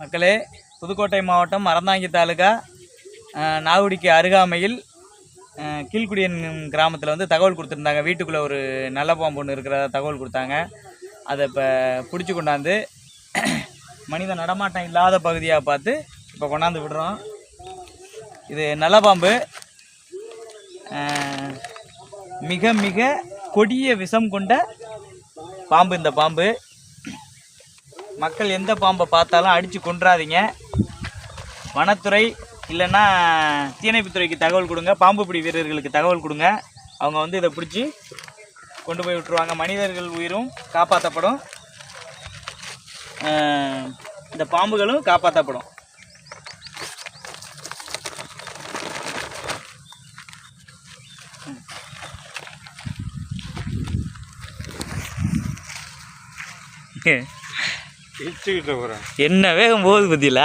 மக்களே புதுக்கோட்டை மாவட்டம் அறந்தாங்கி தாலுகா நாகுடிக்கு அருகாமையில் கீழ்குடியன் கிராமத்தில் வந்து தகவல் கொடுத்துருந்தாங்க. வீட்டுக்குள்ளே ஒரு நல்ல பாம்பு ஒன்று இருக்கிறதா தகவல் கொடுத்தாங்க. அதை இப்போ பிடிச்சி கொண்டாந்து மனித நடமாட்டம் இல்லாத பகுதியாக பார்த்து இப்போ கொண்டாந்து விடுறோம். இது நல்ல பாம்பு. மிக மிக கொடிய விஷம் கொண்ட பாம்பு இந்த பாம்பு. மக்கள் எந்த பாம்பை பார்த்தாலும் அடித்து கொன்றாதீங்க. வனத்துறை இல்லைன்னா தீயணைப்புத்துறைக்கு தகவல் கொடுங்க. பாம்பு பிடி வீரர்களுக்கு தகவல் கொடுங்க. அவங்க வந்து இதை பிடிச்சி கொண்டு போய் விட்டுருவாங்க. மனிதர்கள் உயிரும் காப்பாற்றப்படும் இந்த பாம்புகளும் காப்பாற்றப்படும் ஓகே. என்ன வேகம் போகுது பத்தியில?